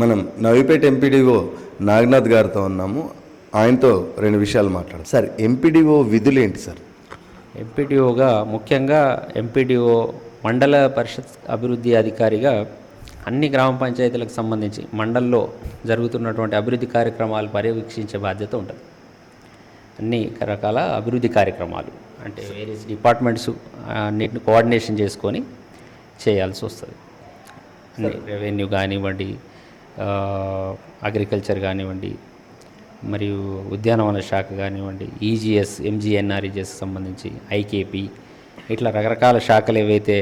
మనం నవీపేట ఎంపీడీఓ నాగనాథ్ గారితో ఉన్నాము. ఆయనతో రెండు విషయాలు మాట్లాడారు సార్ ఎంపీడీఓ విధులు ఏంటి సార్? ఎంపీడీఓగా ముఖ్యంగా ఎంపీడీఓ మండల పరిషత్ అభివృద్ధి అధికారిగా అన్ని గ్రామ పంచాయతీలకు సంబంధించి మండల్లో జరుగుతున్నటువంటి అభివృద్ధి కార్యక్రమాలు పర్యవేక్షించే బాధ్యత ఉంటుంది. అన్ని రకాల అభివృద్ధి కార్యక్రమాలు అంటే వేరియస్ డిపార్ట్మెంట్స్ అన్నిటిని కోఆర్డినేషన్ చేసుకొని చేయాల్సి వస్తుంది. రెవెన్యూ కానివ్వండి అగ్రికల్చర్ కానివ్వండి మరియు ఉద్యానవన శాఖ కానివ్వండి ఈజీఎస్ ఎంజీఎన్ఆర్ఈజీఎస్ సంబంధించి ఐకేపీ ఇట్లా రకరకాల శాఖలు ఏవైతే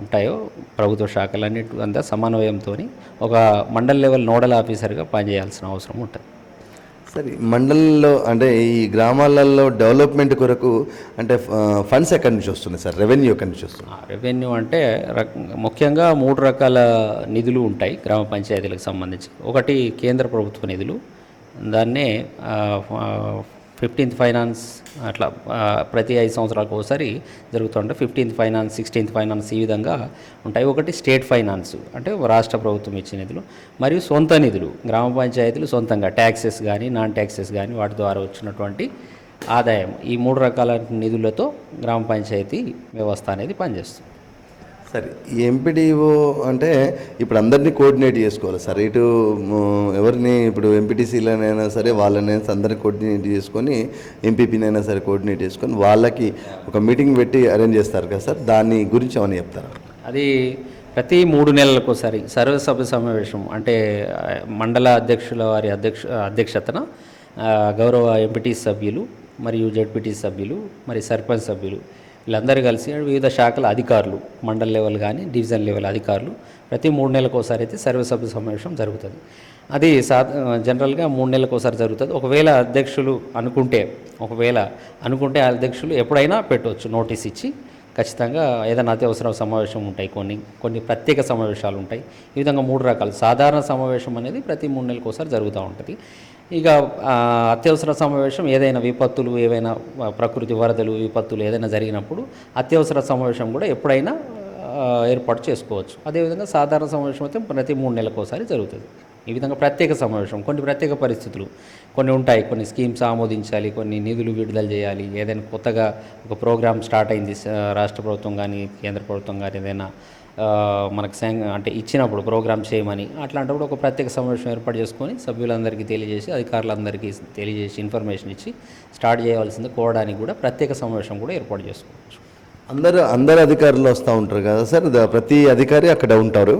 ఉంటాయో ప్రభుత్వ శాఖలన్నిటి అంతా సమన్వయంతో ఒక మండల్ లెవెల్ నోడల్ ఆఫీసర్గా పనిచేయాల్సిన అవసరం ఉంటుంది. సార్. ఈ మండలంలో అంటే ఈ గ్రామాలలో డెవలప్మెంట్ కొరకు అంటే ఫండ్స్ ఎక్కడి నుంచి వస్తున్నాయి సార్? రెవెన్యూ ఎక్కడి నుంచి వస్తుంది రెవెన్యూ అంటే రక ముఖ్యంగా మూడు రకాల నిధులు ఉంటాయి గ్రామ పంచాయతీలకు సంబంధించి. ఒకటి కేంద్ర ప్రభుత్వ నిధులు దాన్నే ఫిఫ్టీన్త్ ఫైనాన్స్ అట్లా ప్రతి ఐదు సంవత్సరాలకు ఒకసారి జరుగుతుంటే ఫిఫ్టీన్త్ ఫైనాన్స్ సిక్స్టీన్త్ ఫైనాన్స్ ఈ విధంగా ఉంటాయి. ఒకటి స్టేట్ ఫైనాన్స్ అంటే రాష్ట్ర ప్రభుత్వం ఇచ్చే నిధులు మరియు సొంత నిధులు గ్రామ పంచాయతీలు సొంతంగా ట్యాక్సెస్ కానీ నాన్ ట్యాక్సెస్ కానీ వాటి ద్వారా వచ్చినటువంటి ఆదాయం. ఈ మూడు రకాల నిధులతో గ్రామ పంచాయతీ వ్యవస్థ అనేది పనిచేస్తుంది. సరే ఎంపీడీఓ అంటే ఇప్పుడు అందరినీ కోఆర్డినేట్ చేసుకోవాలి. సార్ ఇటు ఎవరిని ఇప్పుడు ఎంపీటీసీలనైనా సరే వాళ్ళనైనా సరే అందరిని కోఆర్డినేట్ చేసుకొని ఎంపీపీనైనా సరే కోఆర్డినేట్ చేసుకొని వాళ్ళకి ఒక మీటింగ్ పెట్టి అరేంజ్ చేస్తారు కదా సార్? దాని గురించి ఏమని చెప్తారా? అది ప్రతి మూడు నెలలకు ఒకసారి సర్వసభ్య సమావేశం అంటే మండల అధ్యక్షుల వారి అధ్యక్ష అధ్యక్షతన గౌరవ ఎంపీటీ సభ్యులు మరియు జడ్పీటీ సభ్యులు మరి సర్పంచ్ సభ్యులు వీళ్ళందరూ కలిసి వివిధ శాఖల అధికారులు మండల్ లెవెల్ కానీ డివిజన్ లెవెల్ అధికారులు ప్రతి మూడు నెలలకు ఒకసారి అయితే సర్వసభ్య సమావేశం జరుగుతుంది. అది సా జనరల్గా మూడు నెలలకు ఒకసారి జరుగుతుంది. ఒకవేళ అధ్యక్షులు అనుకుంటే ఒకవేళ అనుకుంటే అధ్యక్షులు ఎప్పుడైనా పెట్టవచ్చు నోటీస్ ఇచ్చి. ఖచ్చితంగా ఏదైనా అత్యవసర సమావేశం ఉంటాయి కొన్ని కొన్ని ప్రత్యేక సమావేశాలు ఉంటాయి. ఈ విధంగా మూడు రకాలు. సాధారణ సమావేశం అనేది ప్రతి మూడు నెలలకు ఒకసారి జరుగుతూ ఉంటుంది. ఇక అత్యవసర సమావేశం ఏదైనా విపత్తులు ఏవైనా ప్రకృతి వరదలు విపత్తులు ఏదైనా జరిగినప్పుడు అత్యవసర సమావేశం కూడా ఎప్పుడైనా ఏర్పాటు చేసుకోవచ్చు. అదేవిధంగా సాధారణ సమావేశం అయితే ప్రతి మూడు నెలలకు ఒకసారి జరుగుతుంది. ఈ విధంగా ప్రత్యేక సమావేశం కొన్ని ప్రత్యేక పరిస్థితులు. కొన్ని ఉంటాయి కొన్ని స్కీమ్స్ ఆమోదించాలి కొన్ని నిధులు విడుదల చేయాలి. ఏదైనా కొత్తగా ఒక ప్రోగ్రామ్ స్టార్ట్ అయింది రాష్ట్ర ప్రభుత్వం కానీ కేంద్ర ప్రభుత్వం కానీ ఏదైనా మనకు శాంగ్ అంటే ఇచ్చినప్పుడు ప్రోగ్రామ్ చేయమని అట్లాంటప్పుడు ఒక ప్రత్యేక సమావేశం ఏర్పాటు చేసుకొని సభ్యులందరికీ తెలియజేసి అధికారులందరికీ తెలియజేసి ఇన్ఫర్మేషన్ ఇచ్చి స్టార్ట్ చేయవలసింది కోవడానికి కూడా ప్రత్యేక సమావేశం కూడా ఏర్పాటు చేసుకోవచ్చు. అందరు అందరు అధికారులు వస్తూ ఉంటారు కదా సార్? ప్రతి అధికారి అక్కడ ఉంటారు.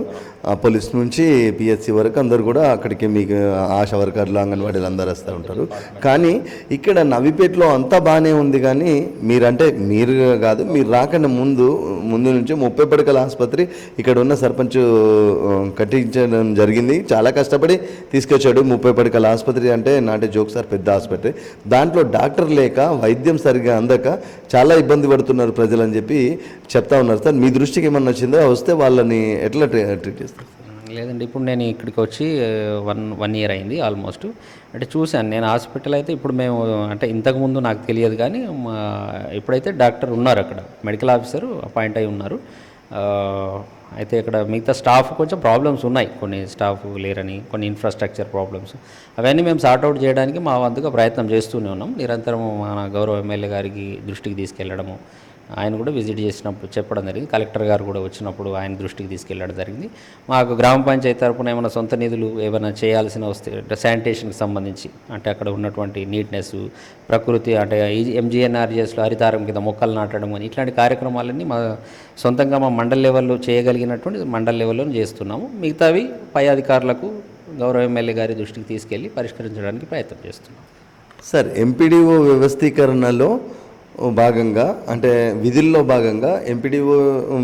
పోలీస్ నుంచి పిహెచ్సి వరకు అందరు కూడా అక్కడికి మీకు ఆశా వర్కర్లు అంగన్వాడీలు అందరు వస్తూ ఉంటారు. కానీ ఇక్కడ నవిపేటలో అంతా బాగానే ఉంది కానీ మీరంటే మీరు కాదు మీరు రాకుండా ముందు ముందు నుంచి ముప్పై పడకల ఆసుపత్రి ఇక్కడ ఉన్న సర్పంచ్ కట్టించడం జరిగింది. చాలా కష్టపడి తీసుకొచ్చాడు ముప్పై పడకల ఆసుపత్రి అంటే నాటే జోక్ సార్ పెద్ద ఆసుపత్రి. దాంట్లో డాక్టర్ లేక వైద్యం సరిగా అందక చాలా ఇబ్బంది పడుతున్నారు ప్రజలు అని చెప్పి చెప్తా ఉన్నారు. సార్ మీ దృష్టికి ఏమన్నా వచ్చిందో వస్తే వాళ్ళని ఎట్లా ట్రీట్ చేస్తారు? లేదండి ఇప్పుడు నేను ఇక్కడికి వచ్చి వన్ వన్ ఇయర్ అయింది ఆల్మోస్ట్. అంటే చూశాను నేను హాస్పిటల్ అయితే ఇప్పుడు మేము అంటే ఇంతకుముందు నాకు తెలియదు కానీ మా ఇప్పుడైతే డాక్టర్ ఉన్నారు అక్కడ మెడికల్ ఆఫీసర్ అపాయింట్ అయి ఉన్నారు అయితే ఇక్కడ మిగతా స్టాఫ్ కొంచెం ప్రాబ్లమ్స్ ఉన్నాయి. కొన్ని స్టాఫ్ లేరని కొన్ని ఇన్ఫ్రాస్ట్రక్చర్ ప్రాబ్లమ్స్. అవన్నీ మేము సార్ట్అవుట్ చేయడానికి మా వంతుగా ప్రయత్నం చేస్తూనే ఉన్నాం. నిరంతరం మన గౌరవ ఎమ్మెల్యే గారికి దృష్టికి తీసుకెళ్ళడము ఆయన కూడా విజిట్ చేసినప్పుడు చెప్పడం జరిగింది. కలెక్టర్ గారు కూడా వచ్చినప్పుడు ఆయన దృష్టికి తీసుకెళ్ళడం జరిగింది. మాకు గ్రామ పంచాయతీ తరపున ఏమైనా సొంత నిధులు ఏమైనా చేయాల్సిన వస్తే శానిటేషన్కి సంబంధించి అంటే అక్కడ ఉన్నటువంటి నీట్నెస్ ప్రకృతి అంటే ఎంజీఎన్ఆర్జిఎస్లో హరితారం కింద మొక్కలు నాటడం అని ఇట్లాంటి కార్యక్రమాలన్నీ మా సొంతంగా మా మండల్ లెవెల్లో చేయగలిగినటువంటి మండల లెవెల్లో చేస్తున్నాము. మిగతావి పై అధికారులకు గౌరవ ఎమ్మెల్యే గారి దృష్టికి తీసుకెళ్ళి పరిష్కరించడానికి ప్రయత్నం చేస్తున్నాం. సార్ ఎంపీడీఓ వ్యవస్థీకరణలో భాగంగా అంటే విధుల్లో భాగంగా ఎంపీడీఓ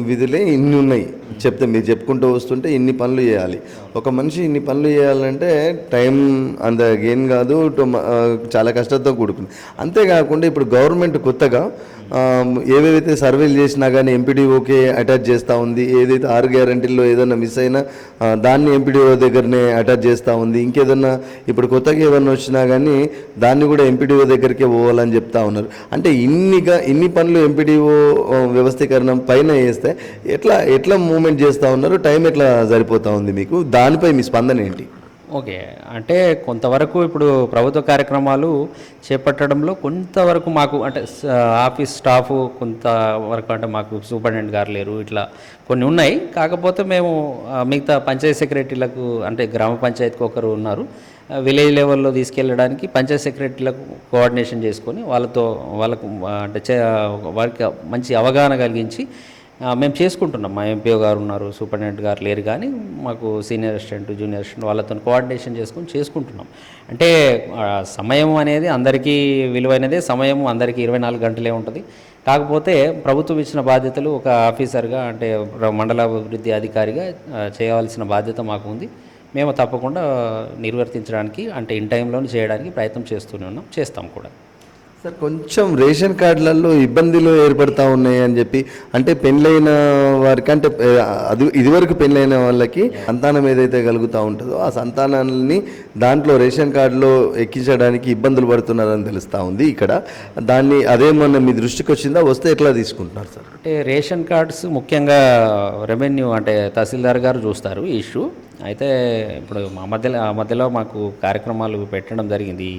విధులే ఇన్ని ఉన్నాయి. చెప్తే మీరు చెప్పుకుంటూ వస్తుంటే ఇన్ని పనులు చేయాలి. ఒక మనిషి ఇన్ని పనులు చేయాలంటే టైం అంత గేమ్ కాదు చాలా కష్టంతో కూడుకుంది. అంతేకాకుండా ఇప్పుడు గవర్నమెంట్ కొత్తగా ఏవేవైతే సర్వేలు చేసినా కానీ ఎంపీడీఓకే అటాచ్ చేస్తూ ఉంది ఏదైతే ఆరు గ్యారంటీల్లో ఏదైనా మిస్ అయినా దాన్ని ఎంపీడీఓ దగ్గరనే అటాచ్ చేస్తూ ఉంది. ఇంకేదన్నా ఇప్పుడు కొత్తగా ఏదన్నా వచ్చినా కానీ దాన్ని కూడా ఎంపీడీఓ దగ్గరికే పోవాలని చెప్తా ఉన్నారు. అంటే ఇన్నిగా ఇన్ని పనులు ఎంపీడీఓ వ్యవస్థీకరణ పైన వేస్తే ఎట్లా ఎట్లా మూమెంట్ చేస్తూ ఉన్నారు? టైం ఎట్లా సరిపోతూ ఉంది మీకు? దానిపై మీ స్పందన ఏంటి? ఓకే. అంటే కొంతవరకు ఇప్పుడు ప్రభుత్వ కార్యక్రమాలు చేపట్టడంలో కొంతవరకు మాకు అంటే ఆఫీస్ స్టాఫ్ కొంతవరకు అంటే మాకు సూపరింటెండెంట్ గారు లేరు ఇట్లా కొన్ని ఉన్నాయి. కాకపోతే మేము మిగతా పంచాయతీ సెక్రటరీలకు అంటే గ్రామ పంచాయతీకి ఒకరు ఉన్నారు. విలేజ్ లెవెల్లో తీసుకెళ్ళడానికి పంచాయతీ సెక్రటరీలకు కోఆర్డినేషన్ చేసుకొని వాళ్ళతో వాళ్ళకు అంటే చే- వారికి మంచి అవగాహన కలిగించి మేము చేసుకుంటున్నాం. మా ఎంపీఓ గారు ఉన్నారు సూపరింటెండెంట్ గారు లేరు కానీ మాకు సీనియర్ అసిస్టెంట్ జూనియర్ అసిస్టెంట్ వాళ్ళతో కోఆర్డినేషన్ చేసుకొని చేసుకుంటున్నాం. అంటే సమయం అనేది అందరికీ విలువైనదే. సమయం అందరికీ ఇరవై నాలుగు గంటలే ఉంటుంది. కాకపోతే ప్రభుత్వం ఇచ్చిన బాధ్యతలు ఒక ఆఫీసర్గా అంటే మండలాభివృద్ధి మండల అభివృద్ధి అధికారిగా చేయవలసిన బాధ్యత మాకు ఉంది. మేము తప్పకుండా నిర్వర్తించడానికి అంటే ఇన్ టైంలోనే చేయడానికి ప్రయత్నం చేస్తూనే ఉన్నాం చేస్తాం కూడా. సార్ కొంచెం రేషన్ కార్డులలో ఇబ్బందులు ఏర్పడతా ఉన్నాయి అని చెప్పి అంటే పెళ్ళైన వారికి అంటే అది ఇదివరకు పెళ్ళైన వాళ్ళకి సంతానం ఏదైతే కలుగుతూ ఉంటుందో ఆ సంతానాన్ని దాంట్లో రేషన్ కార్డులో ఎక్కించడానికి ఇబ్బందులు పడుతున్నారని తెలుస్తూ ఉంది ఇక్కడ. దాన్ని అదేమన్నా మీ దృష్టికి వచ్చిందా? వస్తే ఎట్లా తీసుకుంటున్నారు సార్? అంటే రేషన్ కార్డ్స్ ముఖ్యంగా రెవెన్యూ అంటే తహసీల్దార్ గారు చూస్తారు ఈ ఇష్యూ. అయితే ఇప్పుడు మా మధ్యలో ఆ మధ్యలో మాకు కార్యక్రమాలు పెట్టడం జరిగింది.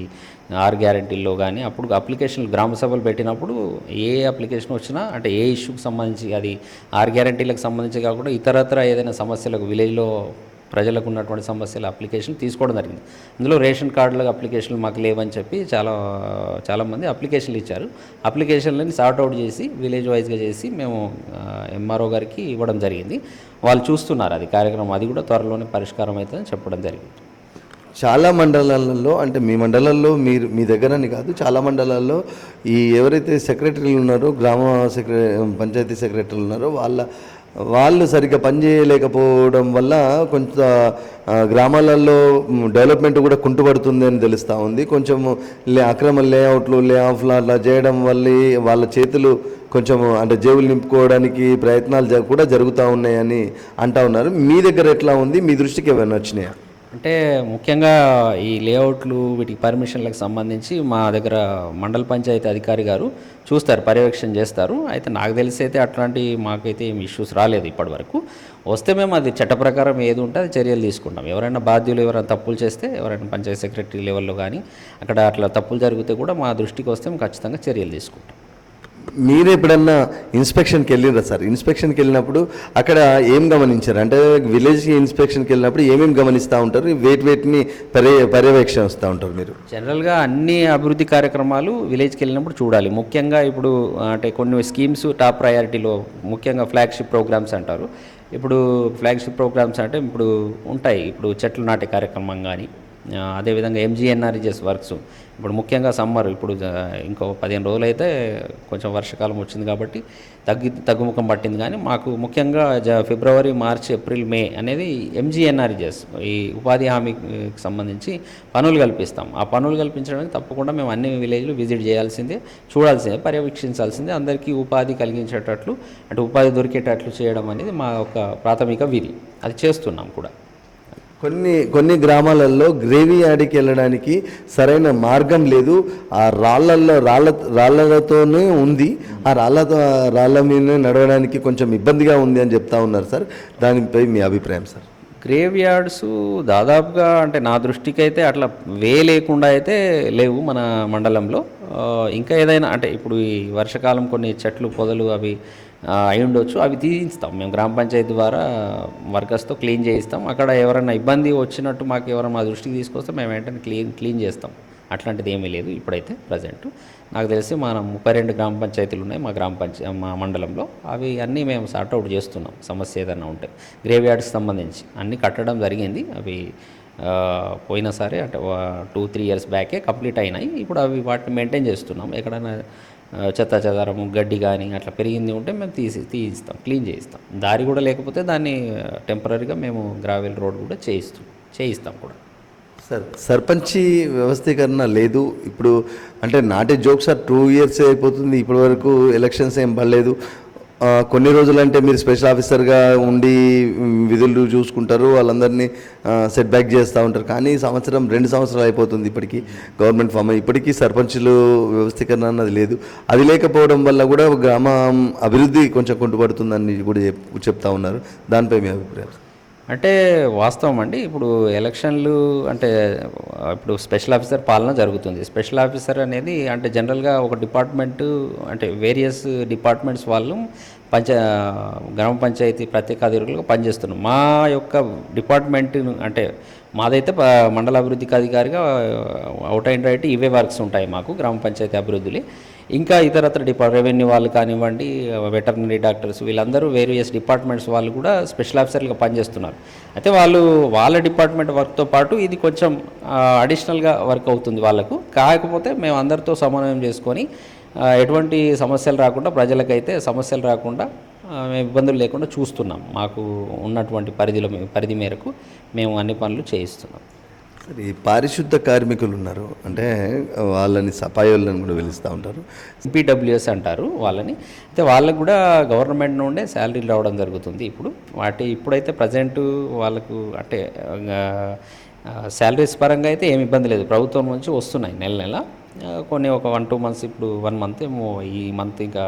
ఆర్ ఆరు గ్యారంటీల్లో కానీ అప్పుడు అప్లికేషన్లు గ్రామ సభలు పెట్టినప్పుడు ఏ అప్లికేషన్ వచ్చినా అంటే ఏ ఇష్యూకి సంబంధించి అది ఆరు గ్యారంటీలకు సంబంధించి కాకుండా ఇతరత్ర ఏదైనా సమస్యలకు విలేజ్లో ప్రజలకు ఉన్నటువంటి సమస్యల అప్లికేషన్ తీసుకోవడం జరిగింది. అందులో రేషన్ కార్డులకు అప్లికేషన్లు మాకు లేవని చెప్పి చాలా చాలామంది అప్లికేషన్లు ఇచ్చారు. అప్లికేషన్లని సార్ట్ అవుట్ చేసి విలేజ్ వైజ్గా చేసి మేము ఎంఆర్ఓ గారికి ఇవ్వడం జరిగింది. వాళ్ళు చూస్తున్నారు అది కార్యక్రమం. అది కూడా త్వరలోనే పరిష్కారం అవుతుందని చెప్పడం జరిగింది. చాలా మండలాలలో అంటే మీ మండలాల్లో మీరు మీ దగ్గరని కాదు చాలా మండలాల్లో ఈ ఎవరైతే సెక్రటరీలు ఉన్నారో గ్రామ సెక్రటరీ పంచాయతీ సెక్రటరీలు ఉన్నారో వాళ్ళ వాళ్ళు సరిగ్గా పనిచేయలేకపోవడం వల్ల కొంత గ్రామాలలో డెవలప్మెంట్ కూడా కుంటుపడుతుంది అని తెలుస్తూ ఉంది. కొంచెం లే అక్రమ లేఅవుట్లు లేఆఫ్లు అట్లా చేయడం వల్ల వాళ్ళ చేతులు కొంచెం అంటే జేబులు నింపుకోవడానికి ప్రయత్నాలు కూడా జరుగుతూ ఉన్నాయని అంటా ఉన్నారు. మీ దగ్గర ఎట్లా ఉంది? మీ దృష్టికి ఏమైనా వచ్చినాయా? అంటే ముఖ్యంగా ఈ లేఅవుట్లు వీటికి పర్మిషన్లకు సంబంధించి మా దగ్గర మండల పంచాయతీ అధికారి గారు చూస్తారు పర్యవేక్షణ చేస్తారు. అయితే నాకు తెలిసి అయితే అట్లాంటి మాకైతే ఏమి ఇష్యూస్ రాలేదు ఇప్పటివరకు. వస్తే మేము అది చట్ట ప్రకారం ఏది ఉంటే అది చర్యలు తీసుకుంటాం. ఎవరైనా బాధ్యులు ఎవరైనా తప్పులు చేస్తే ఎవరైనా పంచాయతీ సెక్రటరీ లెవెల్లో కానీ అక్కడ అట్లా తప్పులు జరిగితే కూడా మా దృష్టికి వస్తే మేము ఖచ్చితంగా చర్యలు తీసుకుంటాం. మీరు ఎప్పుడన్నా ఇన్స్పెక్షన్కి వెళ్ళిరా సార్? ఇన్స్పెక్షన్కి వెళ్ళినప్పుడు అక్కడ ఏం గమనించారు? అంటే విలేజ్కి ఇన్స్పెక్షన్కి వెళ్ళినప్పుడు ఏమేమి గమనిస్తూ ఉంటారు? వేటి వేటిని పర్య పర్యవేక్షిస్తూ ఉంటారు మీరు. జనరల్గా అన్ని అభివృద్ధి కార్యక్రమాలు విలేజ్కి వెళ్ళినప్పుడు చూడాలి. ముఖ్యంగా ఇప్పుడు అంటే కొన్ని స్కీమ్స్ టాప్ ప్రయారిటీలో ముఖ్యంగా ఫ్లాగ్షిప్ ప్రోగ్రామ్స్ అంటారు. ఇప్పుడు ఫ్లాగ్షిప్ ప్రోగ్రామ్స్ అంటే ఇప్పుడు ఉంటాయి. ఇప్పుడు చెట్లు నాటే కార్యక్రమం కానీ అదేవిధంగా ఎంజీఎన్ఆర్జెస్ వర్క్స్ ఇప్పుడు ముఖ్యంగా సమ్మర్ ఇప్పుడు ఇంకో పదిహేను రోజులు అయితే కొంచెం వర్షాకాలం వచ్చింది కాబట్టి తగ్గి తగ్గుముఖం పట్టింది. కానీ మాకు ముఖ్యంగా జ ఫిబ్రవరి మార్చ్ ఏప్రిల్ మే అనేది ఎంజీఎన్ఆర్జెస్ ఈ ఉపాధి హామీకి సంబంధించి పనులు కల్పిస్తాం. ఆ పనులు కల్పించడానికి తప్పకుండా మేము అన్ని విలేజ్లు విజిట్ చేయాల్సిందే చూడాల్సిందే పర్యవేక్షించాల్సిందే. అందరికీ ఉపాధి కలిగించేటట్లు అంటే ఉపాధి దొరికేటట్లు చేయడం అనేది మా యొక్క ప్రాథమిక విధి. అది చేస్తున్నాం కూడా. కొన్ని కొన్ని గ్రామాలలో గ్రేవీ యార్డ్కి వెళ్ళడానికి సరైన మార్గం లేదు. ఆ రాళ్ళల్లో రాళ్ళ రాళ్ళతోనే ఉంది. ఆ రాళ్ళతో రాళ్ళ మీద నడవడానికి కొంచెం ఇబ్బందిగా ఉంది అని చెప్తా ఉన్నారు సార్. దానిపై మీ అభిప్రాయం సార్. గ్రేవ్ యార్డ్స్ దాదాపుగా అంటే నా దృష్టికి అయితే అట్లా వే లేకుండా అయితే లేవు మన మండలంలో. ఇంకా ఏదైనా అంటే ఇప్పుడు ఈ వర్షాకాలం కొన్ని చెట్లు పొదలు అవి అయి ఉండొచ్చు. అవి తీయిస్తాం మేము గ్రామ పంచాయతీ ద్వారా వర్కర్స్తో క్లీన్ చేయిస్తాం. అక్కడ ఎవరైనా ఇబ్బంది వచ్చినట్టు మాకు ఎవరైనా మా దృష్టికి తీసుకొస్తే మేము వెంటనే క్లీన్ క్లీన్ చేస్తాం. అట్లాంటిది ఏమీ లేదు. ఇప్పుడైతే ప్రజెంట్. నాకు తెలిసి మన ముప్పై రెండు గ్రామ పంచాయతీలు ఉన్నాయి మా గ్రామ పంచాయ మా మండలంలో. అవి అన్నీ మేము సార్ట్అవుట్ చేస్తున్నాం. సమస్య ఏదైనా ఉంటే. గ్రేవ్యార్డ్స్కి సంబంధించి అన్నీ కట్టడం జరిగింది. అవి ఆ, పోయినా సరే అంటే టూ త్రీ ఇయర్స్ బ్యాకే కంప్లీట్ అయినాయి. ఇప్పుడు అవి వాటిని మెయింటైన్ చేస్తున్నాం. ఎక్కడైనా చెత్త చెదారము గడ్డి కానీ అట్లా పెరిగింది ఉంటే మేము తీసి తీయిస్తాం క్లీన్ చేయిస్తాం. దారి కూడా లేకపోతే దాన్ని టెంపరీగా మేము గ్రావెల్ రోడ్ కూడా చేయిస్తాం చేయిస్తాం కూడా. సార్ సర్పంచి వ్యవస్థీకరణ లేదు. ఇప్పుడు అంటే నాటే జోక్ సార్ టూ ఇయర్స్ అయిపోతుంది. ఇప్పటి వరకు ఎలక్షన్స్ ఏం పడలేదు. కొన్ని రోజులు అంటే మీరు స్పెషల్ ఆఫీసర్గా ఉండి విధులు చూసుకుంటారు. వాళ్ళందరినీ సెట్ బ్యాక్ చేస్తూ ఉంటారు. కానీ సంవత్సరం రెండు సంవత్సరాలు అయిపోతుంది ఇప్పటికీ గవర్నమెంట్ ఫామ్ ఇప్పటికీ సర్పంచులు వ్యవస్థీకరణ అన్నది లేదు. అది లేకపోవడం వల్ల కూడా గ్రామం అభివృద్ధి కొంచెం కుంటుపడుతుందని కూడా చెప్ చెప్తా ఉన్నారు. దానిపై మీ అభిప్రాయం. అంటే వాస్తవం అండి. ఇప్పుడు ఎలక్షన్లు అంటే ఇప్పుడు స్పెషల్ ఆఫీసర్ పాలన జరుగుతుంది. స్పెషల్ ఆఫీసర్ అనేది అంటే జనరల్గా ఒక డిపార్ట్మెంట్ అంటే వేరియస్ డిపార్ట్మెంట్స్ వాళ్ళు పంచ గ్రామ పంచాయతీ ప్రత్యేక అధికారులుగా పనిచేస్తున్నాం మా యొక్క డిపార్ట్మెంట్ అంటే మాదైతే మండల అభివృద్ధికి అధికారిగా అవుట్ అండ్ రైట్ ఇవే వర్క్స్ ఉంటాయి మాకు గ్రామ పంచాయతీ అభివృద్ధిలో. ఇంకా ఇతరత్ర డిపార్ట్ రెవెన్యూ వాళ్ళు కానివ్వండి వెటర్నరీ డాక్టర్స్ వీళ్ళందరూ వేరియస్ డిపార్ట్మెంట్స్ వాళ్ళు కూడా స్పెషల్ ఆఫీసర్లుగా పనిచేస్తున్నారు. అయితే వాళ్ళు వాళ్ళ డిపార్ట్మెంట్ వర్క్తో పాటు ఇది కొంచెం అడిషనల్గా వర్క్ అవుతుంది వాళ్ళకు. కాకపోతే మేము అందరితో సమన్వయం చేసుకొని ఎటువంటి సమస్యలు రాకుండా ప్రజలకైతే సమస్యలు రాకుండా మేము ఇబ్బందులు లేకుండా చూస్తున్నాం. మాకు ఉన్నటువంటి పరిధిలో పరిధి మేరకు మేము అన్ని పనులు చేయిస్తున్నాం. సరే ఈ పారిశుద్ధ కార్మికులు ఉన్నారు. అంటే వాళ్ళని సపాయోళ్ళని కూడా పిలుస్తూ ఉంటారు. పీడబ్ల్యూఎస్ అంటారు వాళ్ళని. అయితే వాళ్ళకు కూడా గవర్నమెంట్ నుండే శాలరీలు రావడం జరుగుతుంది ఇప్పుడు. వాటి ఇప్పుడైతే ప్రజెంట్ వాళ్ళకు అంటే శాలరీస్ పరంగా అయితే ఏమి ఇబ్బంది లేదు. ప్రభుత్వం నుంచి వస్తున్నాయి నెల నెల. కొన్ని ఒక వన్ టూ మంత్స్ ఇప్పుడు వన్ మంత్ ఏమో ఈ మంత్ ఇంకా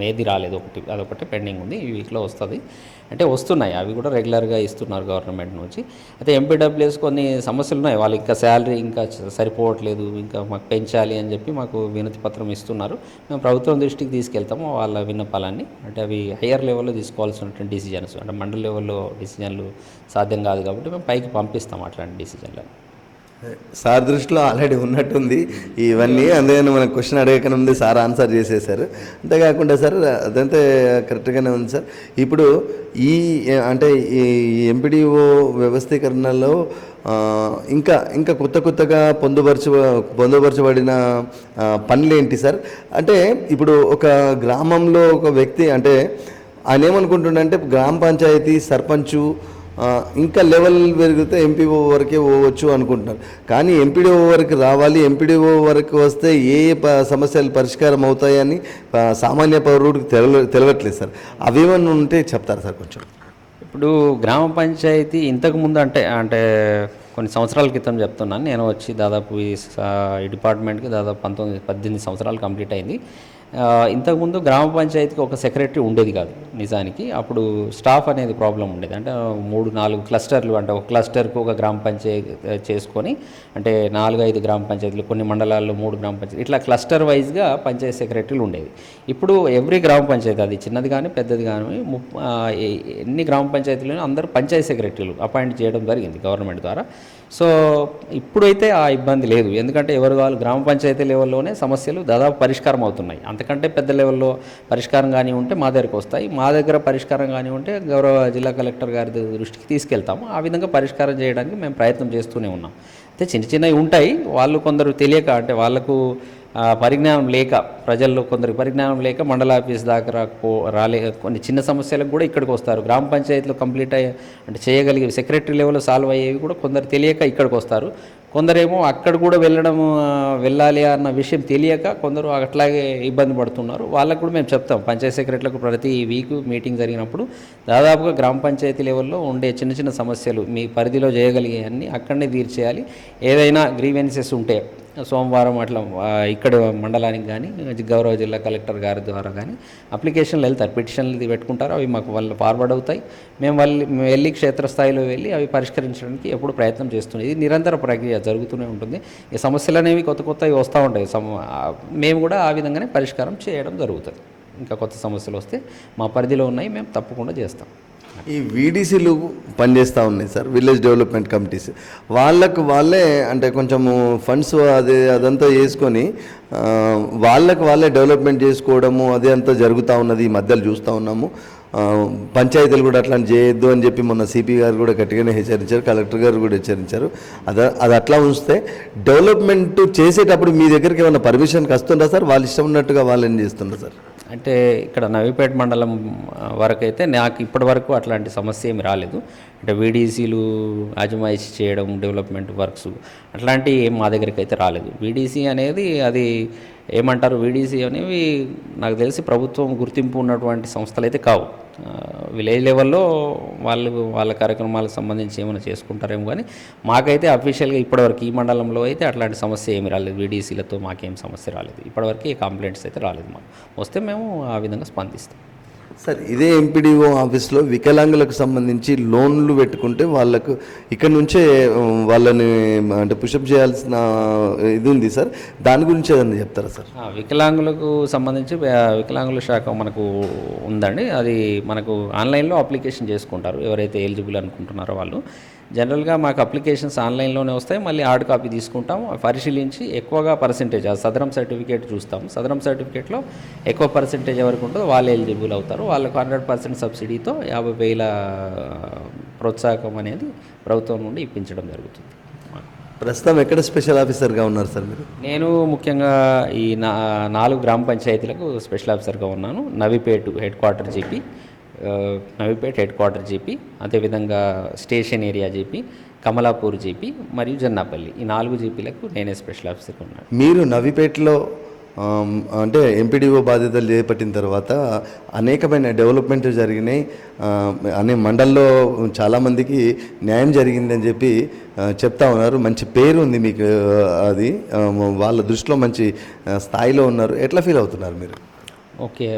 మేది రాలేదు ఒకటి అదొకటి పెండింగ్ ఉంది ఈ వీక్లో వస్తుంది. అంటే వస్తున్నాయి అవి కూడా రెగ్యులర్గా ఇస్తున్నారు గవర్నమెంట్ నుంచి. అయితే ఎంపీడబ్ల్యూఎస్ కొన్ని సమస్యలు ఉన్నాయి వాళ్ళు ఇంకా శాలరీ ఇంకా సరిపోవట్లేదు ఇంకా మాకు పెంచాలి అని చెప్పి మాకు వినతి పత్రం ఇస్తున్నారు. మేము ప్రభుత్వం దృష్టికి తీసుకెళ్తాము వాళ్ళ విన్నపాలన్నీ. అంటే అవి హయ్యర్ లెవెల్లో తీసుకోవాల్సినటువంటి డిసిజన్స్ అంటే మండల లెవెల్లో డిసిజన్లు సాధ్యం కాదు కాబట్టి మేము పైకి పంపిస్తాం అట్లాంటి డిసిజన్లు సార్ దృష్టిలో ఆల్రెడీ ఉన్నట్టుంది ఇవన్నీ. అందుకని మనం క్వశ్చన్ అడగకనే ఉంది సార్ ఆన్సర్ చేసేసారు అంతేకాకుండా సార్ అదంతే కరెక్ట్గానే ఉంది సార్. ఇప్పుడు ఈ అంటే ఈ ఎంపీడీఓ వ్యవస్థీకరణలో ఇంకా ఇంకా కొత్త కొత్తగా పొందుపరచ పొందుపరచబడిన పనులు పనులేంటి సార్? అంటే ఇప్పుడు ఒక గ్రామంలో ఒక వ్యక్తి అంటే ఆయన ఏమనుకుంటుండంటే గ్రామ పంచాయతీ సర్పంచు ఇంకా లెవెల్ పెరిగితే ఎంపీఓ వరకే పోవచ్చు అనుకుంటున్నారు. కానీ ఎంపీడీఓ వరకు రావాలి ఎంపీడీఓ వరకు వస్తే ఏ ఏ సమస్యలు పరిష్కారం అవుతాయని సామాన్య పౌరుడికి తెలవ తెలియట్లేదు సార్. అవేమన్నా ఉంటే చెప్తారు సార్ కొంచెం? ఇప్పుడు గ్రామ పంచాయతీ ఇంతకుముందు అంటే అంటే కొన్ని సంవత్సరాల క్రితం చెప్తున్నాను. నేను వచ్చి దాదాపు ఈ స- డిపార్ట్మెంట్కి దాదాపు పంతొమ్మిది పద్దెనిమిది సంవత్సరాలు కంప్లీట్ అయింది. ఇంతకుముందు గ్రామ పంచాయతీకి ఒక సెక్రటరీ ఉండేది కాదు నిజానికి. అప్పుడు స్టాఫ్ అనేది ప్రాబ్లం ఉండేది. అంటే మూడు నాలుగు క్లస్టర్లు అంటే ఒక క్లస్టర్కు ఒక గ్రామ పంచాయతీ చేసుకొని అంటే నాలుగు ఐదు గ్రామ పంచాయతీలు కొన్ని మండలాల్లో మూడు గ్రామ పంచాయతీ ఇట్లా క్లస్టర్ వైజ్గా పంచాయతీ సెక్రటరీలు ఉండేది ఇప్పుడు ఎవ్రీ గ్రామ పంచాయతీ అది చిన్నది కానీ పెద్దది కానీ ఎన్ని గ్రామ పంచాయతీలు అందరూ పంచాయతీ సెక్రటరీలు అపాయింట్ చేయడం జరిగింది గవర్నమెంట్ ద్వారా. సో ఇప్పుడైతే ఆ ఇబ్బంది లేదు. ఎందుకంటే ఎవరు వాళ్ళు గ్రామ పంచాయతీ లెవెల్లోనే సమస్యలు దాదాపు పరిష్కారం అవుతున్నాయి. అంతకంటే పెద్ద లెవెల్లో పరిష్కారం కానీ ఉంటే మా దగ్గరకు వస్తాయి. మా దగ్గర పరిష్కారం కానీ ఉంటే గౌరవ జిల్లా కలెక్టర్ గారి దృష్టికి తీసుకెళ్తాము. ఆ విధంగా పరిష్కారం చేయడానికి మేము ప్రయత్నం చేస్తూనే ఉన్నాం. అయితే చిన్న చిన్నవి ఉంటాయి. వాళ్ళు కొందరు తెలియక అంటే వాళ్ళకు పరిజ్ఞానం లేక ప్రజల్లో కొందరికి పరిజ్ఞానం లేక మండల ఆఫీస్ దాకా రాకపో రాలే కొన్ని చిన్న సమస్యలకు కూడా ఇక్కడికి వస్తారు. గ్రామ పంచాయతీలు కంప్లీట్ అయ్యే అంటే చేయగలిగే సెక్రటరీ లెవెల్లో సాల్వ్ అయ్యేవి కూడా కొందరు తెలియక ఇక్కడికి వస్తారు. కొందరేమో అక్కడ కూడా వెళ్ళడం వెళ్ళాలి అన్న విషయం తెలియక కొందరు అట్లాగే ఇబ్బంది పడుతున్నారు. వాళ్ళకు కూడా మేము చెప్తాం పంచాయతీ సెక్రటరీలకు ప్రతి వీక్ మీటింగ్ జరిగినప్పుడు దాదాపుగా గ్రామ పంచాయతీ లెవెల్లో ఉండే చిన్న చిన్న సమస్యలు మీ పరిధిలో చేయగలిగే అన్ని అక్కడనే తీర్చేయాలి. ఏదైనా గ్రీవెన్సెస్ ఉంటే సోమవారం అట్లా ఇక్కడ మండలానికి కానీ గౌరవ జిల్లా కలెక్టర్ గారి ద్వారా కానీ అప్లికేషన్లు వెళ్తారు పిటిషన్లు పెట్టుకుంటారు. అవి మాకు వాళ్ళు ఫార్వర్డ్ అవుతాయి. మేము వాళ్ళు వెళ్ళి క్షేత్రస్థాయిలో వెళ్ళి అవి పరిష్కరించడానికి ఎప్పుడు ప్రయత్నం చేస్తున్నాం. ఇది నిరంతర ప్రక్రియ జరుగుతూనే ఉంటుంది. ఈ సమస్యలు అనేవి కొత్త కొత్తవి వస్తూ ఉంటాయి. సమ మేము కూడా ఆ విధంగానే పరిష్కారం చేయడం జరుగుతుంది. ఇంకా కొత్త సమస్యలు వస్తే మా పరిధిలో ఉన్నాయి. మేము తప్పకుండా చేస్తాం. ఈ వీడీసీలు పనిచేస్తూ ఉన్నాయి సార్. విలేజ్ డెవలప్మెంట్ కమిటీస్ వాళ్ళకు వాళ్ళే అంటే కొంచెము ఫండ్స్ అది అదంతా వేసుకొని వాళ్ళకు వాళ్ళే డెవలప్మెంట్ చేసుకోవడము అదే అంతా జరుగుతూ ఉన్నది ఈ మధ్యలో చూస్తూ ఉన్నాము. పంచాయతీలు కూడా అట్లా చేయొద్దు అని చెప్పి మొన్న సిపి గారు కూడా గట్టిగానే హెచ్చరించారు కలెక్టర్ గారు కూడా హెచ్చరించారు. అది అది అట్లా ఉంచితే డెవలప్మెంట్ చేసేటప్పుడు మీ దగ్గరికి ఏమైనా పర్మిషన్కి వస్తుందా సార్? వాళ్ళు ఇష్టం ఉన్నట్టుగా వాళ్ళు ఏం సార్? అంటే ఇక్కడ నవీపేట మండలం వరకు అయితే నాకు ఇప్పటి వరకు అట్లాంటి సమస్య ఏమి రాలేదు. అంటే వీడీసీలు అజమాయిషి చేయడం డెవలప్మెంట్ వర్క్స్ అట్లాంటివి ఏం మా దగ్గరికి అయితే రాలేదు వీడీసీ అనేది అది ఏమంటారు? వీడీసీ అనేవి నాకు తెలిసి ప్రభుత్వం గుర్తింపు ఉన్నటువంటి సంస్థలు అయితే కావు. విలేజ్ లెవెల్లో వాళ్ళు వాళ్ళ కార్యక్రమాలకు సంబంధించి ఏమైనా చేసుకుంటారేమో కానీ మాకైతే అఫీషియల్గా ఇప్పటివరకు ఈ మండలంలో అయితే అట్లాంటి సమస్య ఏమి రాలేదు. వీడీసీలతో మాకేం సమస్య రాలేదు. ఇప్పటివరకు ఏ కంప్లైంట్స్ అయితే రాలేదు మాకు. వస్తే మేము ఆ విధంగా స్పందిస్తాం. సార్ ఇదే ఎంపీడీఓ ఆఫీస్లో వికలాంగులకు సంబంధించి లోన్లు పెట్టుకుంటే వాళ్ళకు ఇక్కడ నుంచే వాళ్ళని అంటే పుషప్ చేయాల్సిన ఇది ఉంది సార్. దాని గురించి ఏదన్నా చెప్తారా సార్? ఆ, వికలాంగులకు సంబంధించి ఆ, వికలాంగుల శాఖ మనకు ఉందండి. అది మనకు ఆన్లైన్లో అప్లికేషన్ చేసుకుంటారు. ఎవరైతే ఎలిజిబుల్ అనుకుంటున్నారో వాళ్ళు. జనరల్గా మాకు అప్లికేషన్స్ ఆన్లైన్లోనే వస్తాయి మళ్ళీ హార్డ్ కాపీ తీసుకుంటాం పరిశీలించి ఎక్కువగా పర్సెంటేజ్ ఆ సదరం సర్టిఫికేట్ చూస్తాం సదరం సర్టిఫికేట్లో ఎక్కువ పర్సెంటేజ్ ఎవరికి ఉంటుందో వాళ్ళు ఎలిజిబుల్ అవుతారు. వాళ్ళకు హండ్రెడ్ పర్సెంట్ సబ్సిడీతో యాభై వేల ప్రోత్సాహకం అనేది ప్రభుత్వం నుండి ఇప్పించడం జరుగుతుంది. ప్రస్తుతం ఎక్కడ స్పెషల్ ఆఫీసర్గా ఉన్నారు సార్ మీరు? నేను ముఖ్యంగా ఈ నా నాలుగు గ్రామ పంచాయతీలకు స్పెషల్ ఆఫీసర్గా ఉన్నాను. నవిపేట్ హెడ్ క్వార్టర్ ఆ, నవిపేట్ హెడ్ క్వార్టర్ జీపీ అదేవిధంగా station area GP Kamalapur GP మరియు జన్నాపల్లి. ఈ నాలుగు జీపీలకు నేనే స్పెషల్ ఆఫీసర్గా ఉన్నాను. మీరు నవిపేటలో అంటే ఎంపీడీఓ బాధ్యతలు చేపట్టిన తర్వాత అనేకమైన డెవలప్మెంట్ జరిగినాయి. అనే మండల్లో చాలామందికి న్యాయం జరిగిందని చెప్పి చెప్తా ఉన్నారు. మంచి పేరు ఉంది మీకు అది. వాళ్ళ దృష్టిలో మంచి స్థాయిలో ఉన్నారు. ఎట్లా ఫీల్ అవుతున్నారు మీరు? ఓకే.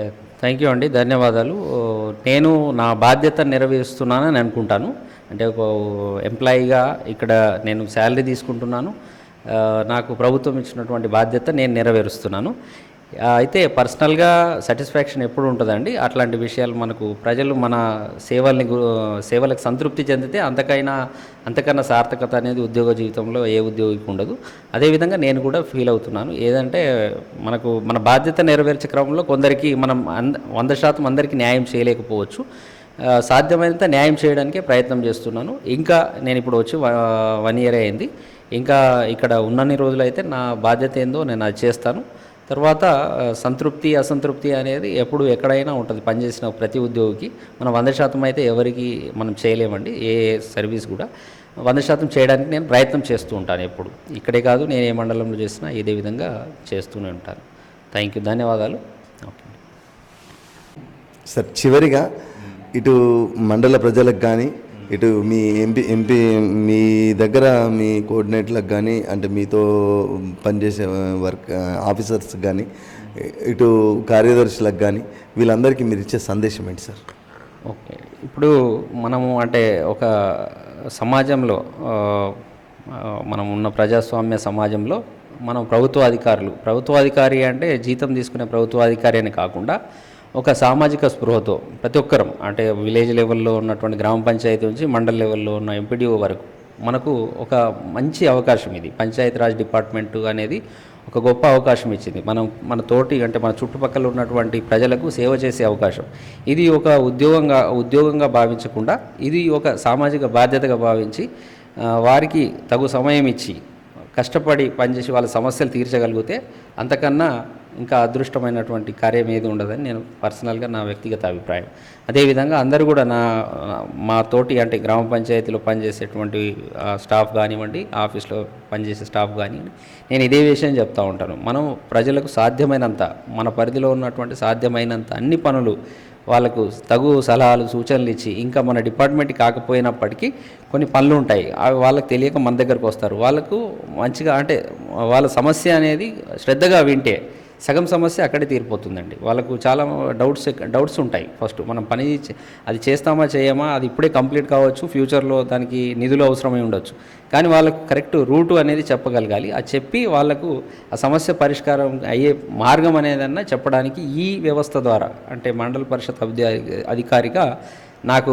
థ్యాంక్ యూ అండి ధన్యవాదాలు. నేను నా బాధ్యత నెరవేరుస్తున్నానని అనుకుంటాను. అంటే ఒక ఎంప్లాయీగా ఇక్కడ నేను శాలరీ తీసుకుంటున్నాను. నాకు ప్రభుత్వం ఇచ్చినటువంటి బాధ్యత నేను నెరవేరుస్తున్నాను. అయితే పర్సనల్గా సాటిస్ఫాక్షన్ ఎప్పుడు ఉంటుందండి? అట్లాంటి విషయాలు మనకు ప్రజలు మన సేవల్ని సేవలకు సంతృప్తి చెందితే అంతకైనా అంతకన్నా సార్థకత అనేది ఉద్యోగ జీవితంలో ఏ ఉద్యోగికి ఉండదు. అదేవిధంగా నేను కూడా ఫీల్ అవుతున్నాను. ఏదంటే మనకు మన బాధ్యత నెరవేర్చే క్రమంలో కొందరికి మనం అంద వంద శాతం అందరికీ న్యాయం చేయలేకపోవచ్చు. సాధ్యమైనంత న్యాయం చేయడానికే ప్రయత్నం చేస్తున్నాను. ఇంకా నేను ఇప్పుడు వచ్చి వన్ ఇయర్ అయింది. ఇంకా ఇక్కడ ఉన్నన్ని రోజులైతే నా బాధ్యత ఏందో నేను అది చేస్తాను. తర్వాత సంతృప్తి అసంతృప్తి అనేది ఎప్పుడు ఎక్కడైనా ఉంటుంది పనిచేసిన ప్రతి ఉద్యోగికి. మనం వంద శాతం అయితే ఎవరికి మనం చేయలేమండి ఏ సర్వీస్ కూడా. వంద శాతం చేయడానికి నేను ప్రయత్నం చేస్తూ ఉంటాను ఎప్పుడు. ఇక్కడే కాదు నేను ఏ మండలంలో చేసినా ఇదే విధంగా చేస్తూనే ఉంటాను. థ్యాంక్ యూ ధన్యవాదాలు. ఓకే. సార్ చివరిగా ఇటు మండల ప్రజలకు కానీ ఇటు మీ ఎంపీ ఎంపీ మీ దగ్గర మీ కోఆర్డినేటర్లకు కానీ అంటే మీతో పనిచేసే వర్క్ ఆఫీసర్స్ కానీ ఇటు కార్యదర్శులకు కానీ వీళ్ళందరికీ మీరు ఇచ్చే సందేశం ఏంటి సార్? ఓకే. ఇప్పుడు మనము అంటే ఒక సమాజంలో మనం ఉన్న ప్రజాస్వామ్య సమాజంలో మనం ప్రభుత్వ అధికారులు ప్రభుత్వాధికారి అంటే జీతం తీసుకునే ప్రభుత్వాధికారి అని కాకుండా ఒక సామాజిక స్పృహతో ప్రతి ఒక్కరం అంటే విలేజ్ లెవెల్లో ఉన్నటువంటి గ్రామ పంచాయతీ నుంచి మండల్ లెవెల్లో ఉన్న ఎంపీడీఓ వరకు మనకు ఒక మంచి అవకాశం ఇది. పంచాయతీరాజ్ డిపార్ట్మెంట్ అనేది ఒక గొప్ప అవకాశం ఇచ్చింది. మనం మన తోటి అంటే మన చుట్టుపక్కల ఉన్నటువంటి ప్రజలకు సేవ చేసే అవకాశం. ఇది ఒక ఉద్యోగంగా ఉద్యోగంగా భావించకుండా ఇది ఒక సామాజిక బాధ్యతగా భావించి వారికి తగు సమయం ఇచ్చి కష్టపడి పనిచేసి వాళ్ళ సమస్యలు తీర్చగలిగితే అంతకన్నా ఇంకా అదృష్టమైనటువంటి కార్యం ఏది ఉండదని నేను పర్సనల్గా నా వ్యక్తిగత అభిప్రాయం. అదేవిధంగా అందరూ కూడా నా మా తోటి అంటే గ్రామ పంచాయతీలో పనిచేసేటువంటి స్టాఫ్ కానివ్వండి ఆఫీస్లో పనిచేసే స్టాఫ్ కానివ్వండి నేను ఇదే విషయం చెప్తా ఉంటాను. మనం ప్రజలకు సాధ్యమైనంత మన పరిధిలో ఉన్నటువంటి సాధ్యమైనంత అన్ని పనులు వాళ్ళకు తగు సలహాలు సూచనలు ఇచ్చి ఇంకా మన డిపార్ట్మెంట్ కాకపోయినప్పటికీ కొన్ని పనులు ఉంటాయి. అవి వాళ్ళకి తెలియక మన దగ్గరకు వస్తారు. వాళ్ళకు మంచిగా అంటే వాళ్ళ సమస్య అనేది శ్రద్ధగా వింటే సగం సమస్య అక్కడే తీరిపోతుందండి. వాళ్ళకు చాలా డౌట్స్ డౌట్స్ ఉంటాయి ఫస్ట్. మనం పని చే- అది చేస్తామా చేయమా అది ఇప్పుడే కంప్లీట్ కావచ్చు ఫ్యూచర్లో దానికి నిధులు అవసరమై ఉండొచ్చు. కానీ వాళ్ళకు కరెక్ట్ రూటు అనేది చెప్పగలగాలి. అది చెప్పి వాళ్ళకు ఆ సమస్య పరిష్కారం అయ్యే మార్గం అనేదన్నా చెప్పడానికి ఈ వ్యవస్థ ద్వారా అంటే మండల పరిషత్ అధికారిగా నాకు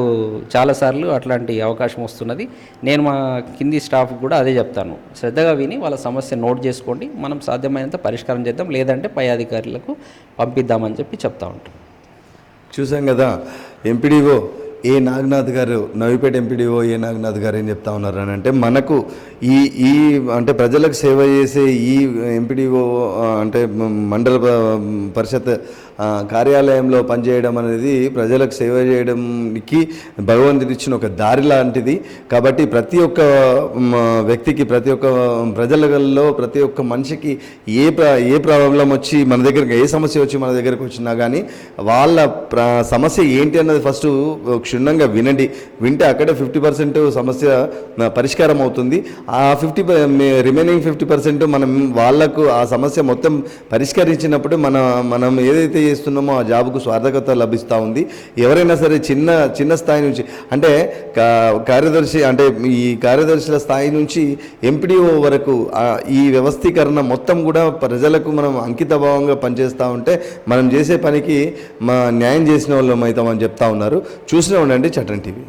చాలాసార్లు అట్లాంటి అవకాశం వస్తున్నది. నేను మా కింది స్టాఫ్ కూడా అదే చెప్తాను. శ్రద్ధగా విని వాళ్ళ సమస్య నోట్ చేసుకోండి. మనం సాధ్యమైనంత పరిష్కారం చేద్దాం. లేదంటే పై అధికారులకు పంపిద్దామని చెప్పి చెప్తా ఉంటాం. చూసాం కదా ఎంపీడీఓ ఏ నాగనాథ్ గారు నవిపేట ఎంపీడీఓ ఏ నాగనాథ్ గారు ఏం చెప్తా ఉన్నారు అని అంటే మనకు ఈ ఈ అంటే ప్రజలకు సేవ చేసే ఈ ఎంపీడీఓ అంటే మండల పరిషత్ కార్యాలయంలో పనిచేయడం అనేది ప్రజలకు సేవ చేయడానికి భగవంతుడు ఇచ్చిన ఒక దారి లాంటిది. కాబట్టి ప్రతి ఒక్క వ్యక్తికి ప్రతి ఒక్క ప్రజలలో ప్రతి ఒక్క మనిషికి ఏ ఏ ప్రాబ్లం వచ్చి మన దగ్గరికి ఏ సమస్య వచ్చి మన దగ్గరకు వచ్చినా కానీ వాళ్ళ ప్ర సమస్య ఏంటి అన్నది ఫస్ట్ క్షుణ్ణంగా వినండి. వింటే అక్కడే ఫిఫ్టీ పర్సెంట్ సమస్య పరిష్కారం అవుతుంది. ఆ ఫిఫ్టీ రిమైనింగ్ ఫిఫ్టీ పర్సెంట్ మనం వాళ్ళకు ఆ సమస్య మొత్తం పరిష్కరించినప్పుడు మన మనం ఏదైతే చేస్తున్నామో ఆ జాబ్కు స్వార్థకత లభిస్తూ ఉంది. ఎవరైనా సరే చిన్న చిన్న స్థాయి నుంచి అంటే కార్యదర్శి అంటే ఈ కార్యదర్శుల స్థాయి నుంచి ఎంపీడీఓ వరకు ఈ వ్యవస్థీకరణ మొత్తం కూడా ప్రజలకు మనం అంకితభావంగా పనిచేస్తూ ఉంటే మనం చేసే పనికి మా న్యాయం చేసిన వాళ్ళం అవుతామని చెప్తా ఉన్నారు. చూసినా ఉండండి చట్టం టీవీ.